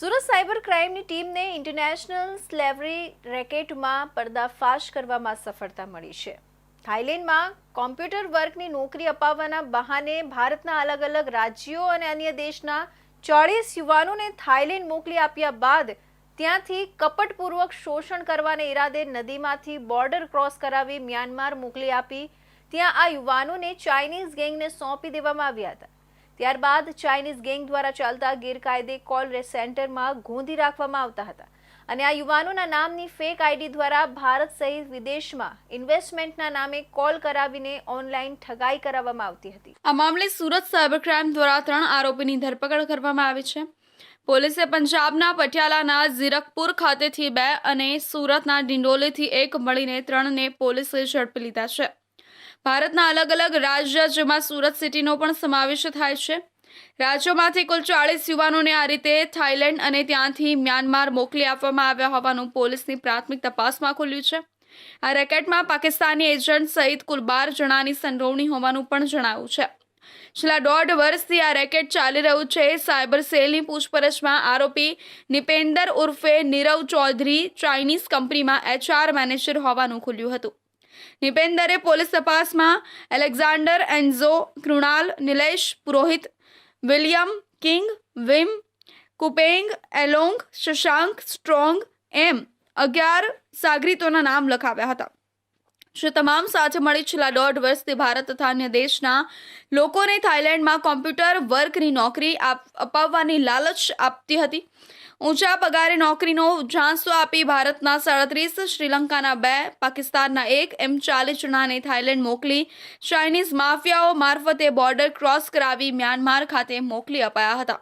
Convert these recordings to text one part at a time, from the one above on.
Surat cyber ક્રાઇમની ટીમને international slavery રેકેટમાં પર્દાફાશ કરવામાં સફળતા મળી છે. થાઇલેન્ડમાં કોમ્પ્યુટર વર્કની નોકરી અપાવવાના બહાને ભારતના અલગ અલગ રાજ્યો અને અન્ય દેશના ચોળીસ યુવાનોને થાઇલેન્ડ મોકલી આપ્યા બાદ ત્યાંથી કપટપૂર્વક શોષણ કરવાને ઈરાદે નદીમાંથી બોર્ડર ક્રોસ કરાવી મ્યાનમાર મોકલી આપી. ત્યાં આ યુવાનોને ચાઇનીઝ ગેંગને સોંપી દેવામાં આવ્યા હતા. ત્યારબાદ ચાઇનીઝ ગેંગ દ્વારા ચાલતા ગેરકાયદે કોલ સેન્ટરમાં ગોંધી રાખવામાં આવતા હતા. અને આ યુવાનોના નામની ફેક આઈડી દ્વારા ભારત સહિત વિદેશમાં ઇન્વેસ્ટમેન્ટના નામે કોલ કરાવીને ઓનલાઈન ઠગાઈ કરાવવામાં આવતી હતી. આ મામલે સુરત સાયબર ક્રાઇમ દ્વારા ત્રણ આરોપીની ધરપકડ કરવામાં આવી છે. પોલીસે પંજાબના પટિયાલાના ઝીરકપુર ખાતેથી બે અને સુરતના ડિંડોલીથી એક મળીને ત્રણને પોલીસે ઝડપી લીધા છે. ભારતના અલગ અલગ રાજ્ય જેમાં સુરત સિટીનો પણ સમાવેશ થાય છે. રાજ્યોમાંથી કુલ ચાળીસ યુવાનોને આ રીતે થાઇલેન્ડ અને ત્યાંથી મ્યાનમાર મોકલી આપવામાં આવ્યા હોવાનું પોલીસની પ્રાથમિક તપાસમાં ખુલ્યું છે. આ રેકેટમાં પાકિસ્તાની એજન્ટ સહિત કુલ બાર જણાની સંડોવણી હોવાનું પણ જણાવ્યું છે. છેલ્લા દોઢ વર્ષથી આ રેકેટ ચાલી રહ્યું છે. સાયબર સેલની પૂછપરછમાં આરોપી નિપેન્દર ઉર્ફે નીરવ ચૌધરી ચાઇનીઝ કંપનીમાં એચઆર મેનેજર હોવાનું ખુલ્યું હતું. નિપેન્દરે પોલીસ તપાસમાં Alexander Enzo Krunal, Nilesh, Purohit, William King, Wim, Kupeng, Along, Shashank, Strong, એમ અગિયાર સાગરીતોના નામ લખાવ્યા હતા. જે તમામ સાથે મળી છેલ્લા દોઢ વર્ષથી ભારત તથા અન્ય દેશના લોકોને થાઇલેન્ડમાં કોમ્પ્યુટર વર્કની નોકરી અપાવવાની લાલચ આપતી હતી? ઊંચા પગારે નોકરીનો ઝાંસો આપી ભારતના સાડત્રીસ, શ્રીલંકાના બે, પાકિસ્તાનના એક, એમ ચાલીસ જણાને થાઇલેન્ડ મોકલી ચાઇનીઝ માફિયાઓ મારફતે બોર્ડર ક્રોસ કરાવી મ્યાનમાર ખાતે મોકલી અપાયા હતા.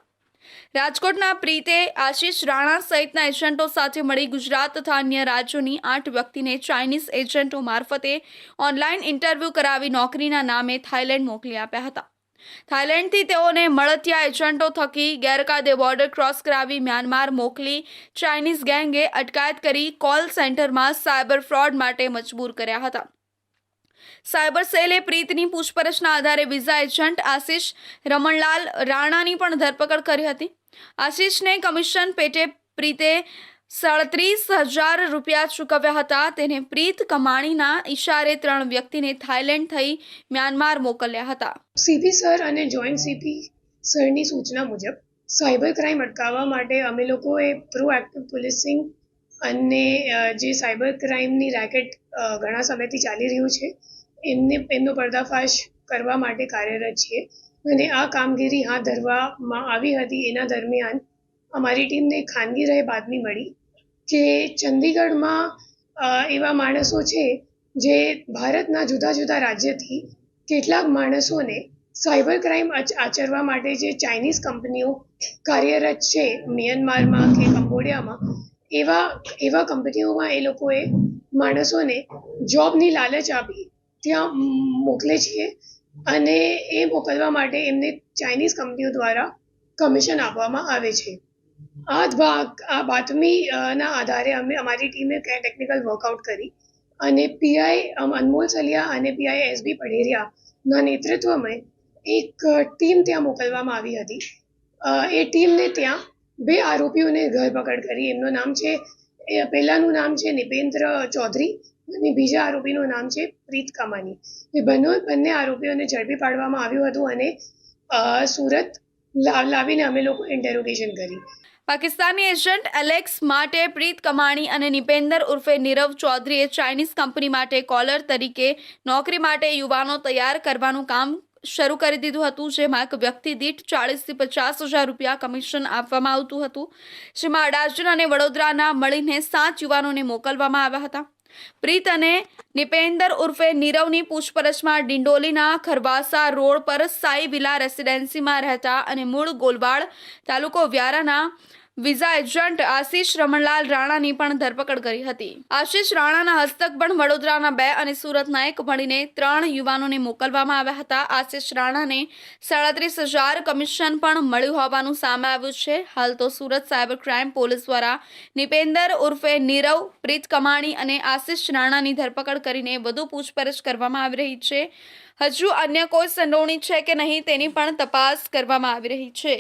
રાજકોટના પ્રીતે આશીષ રાણા સહિતના એજન્ટો સાથે મળી ગુજરાત તથા અન્ય રાજ્યોની આઠ વ્યક્તિને ચાઇનીઝ એજન્ટો મારફતે ઓનલાઈન ઇન્ટરવ્યૂ કરાવી નોકરીના નામે થાઇલેન્ડ મોકલી આપ્યા હતા. થાઇલેન્ડથી તેઓને મળતિયા એજન્ટો થકી ગેરકાયદે બોર્ડર ક્રોસ કરાવી મ્યાનમાર મોકલી ચાઇનીઝ ગેંગે અટકાયત કરી કોલ સેન્ટરમાં સાયબર ફ્રોડ માટે મજબૂર કર્યા હતા. સાયબર સેલે પ્રીતની પૂછપરછના આધારે વિઝા એજન્ટ આશિષ રમણલાલ રાણાની પણ ધરપકડ કરી હતી. આશિષને કમિશન પેટે પ્રીતે સાડત્રીસ હજાર રૂપિયા ચૂકવ્યા હતા. તેને પ્રીત કમાણીના ઈશારે ત્રણ વ્યક્તિને થાઇલેન્ડ થઈ મ્યાનમાર મોકલ્યા હતા. સીપી સર અને જોઈન્ટ સીપી સરની સૂચના મુજબ, સાયબર ક્રાઇમ અટકાવવા માટે અમે લોકોએ પ્રોએક્ટિવ પોલીસિંગ અને જે સાયબર ક્રાઇમની રેકેટ ઘણા સમયથી ચાલી રહ્યું છે, એમને, એમનો પર્દાફાશ કરવા માટે કાર્યરત છીએ. અને આ કામગીરી હાથ ધરવામાં આવી હતી. એના દરમિયાન અમારી ટીમને ખાનગી રહે બાતમી મળી. કે ચંદીગઢમાં એવા માણસો છે જે ભારતના જુદા જુદા રાજ્યથી કેટલાક માણસોને સાયબર ક્રાઇમ આચરવા માટે જે ચાઇનીઝ કંપનીઓ કાર્યરત છે, મ્યાનમારમાં કે કંબોડિયામાં, એવા એવા કંપનીઓમાં એ લોકોએ માણસોને જોબની લાલચ આપી, ત્યાં મોકલે છે અને એ મોકલવા માટે એમને ચાઇનીઝ કંપનીઓ દ્વારા કમિશન આપવામાં આવે છે. આ ભાગ આ બાતમી ના આધારે અમે અમારી ટીમે ટેકનિકલ વર્કઆઉટ કરી અને પીઆઈ અનમોલ સલિયા અને પીઆઈ એસબી પઢેરિયાના નેતૃત્વમાં એક ટીમ ત્યાં મોકલવામાં આવી હતી. એ ટીમને ત્યાં બે આરોપીઓને ધરપકડ કરી. એમનું નામ છે પહેલાનું નામ છે નિપેન્દ્ર ચૌધરી અને બીજા આરોપીનું નામ છે પ્રીત કામાની. એ બંને બંને આરોપીઓને ઝડપી પાડવામાં આવ્યું હતું અને સુરત લાવીને અમે લોકો ઇન્ટેરોગેશન કરી. પાકિસ્તાની એજન્ટ એલેક્સ માટે પ્રીત કમાણી અને નિપેન્દર ઉર્ફે નીરવ ચૌધરીએ ચાઇનીઝ કંપની માટે કોલર તરીકે નોકરી માટે યુવાનો તૈયાર કરવાનું કામ શરૂ કરી દીધું હતું, જેમાં એક વ્યક્તિ દીઠ ચાળીસથી પચાસ હજાર રૂપિયા કમિશન આપવામાં આવતું હતું. જેમાં અડાજણ અને વડોદરાના મળીને સાત યુવાનોને મોકલવામાં આવ્યા હતા. પ્રીત અને નિપેન્દર ઉર્ફે નીરવની પૂછપરછમાં ડિંડોલીના ખરવાસા રોડ પર સાઈ વિલા રેસિડેન્સીમાં રહેતા અને મૂળ ગોલવાડ તાલુકો વ્યારાના વિઝા એજન્ટ આશીષ રમણલાલ રાણાની પણ ધરપકડ કરી હતી. આશીષ રાણાના હસ્તક પણ વડોદરાના બે અને સુરતના એક મળીને ત્રણ યુવાનોને મોકલવામાં આવ્યા હતા. આશીષ રાણાને સાડત્રીસ હજાર કમિશન પણ મળ્યું હોવાનું સામે આવ્યું છે. હાલ તો સુરત સાયબર ક્રાઇમ પોલીસ દ્વારા નિપેન્દર ઉર્ફે નીરવ, પ્રીત કમાણી અને આશીષ રાણાની ધરપકડ કરીને વધુ પૂછપરછ કરવામાં આવી રહી છે. હજુ અન્ય કોઈ સંડોવણી છે કે નહીં તેની પણ તપાસ કરવામાં આવી રહી છે.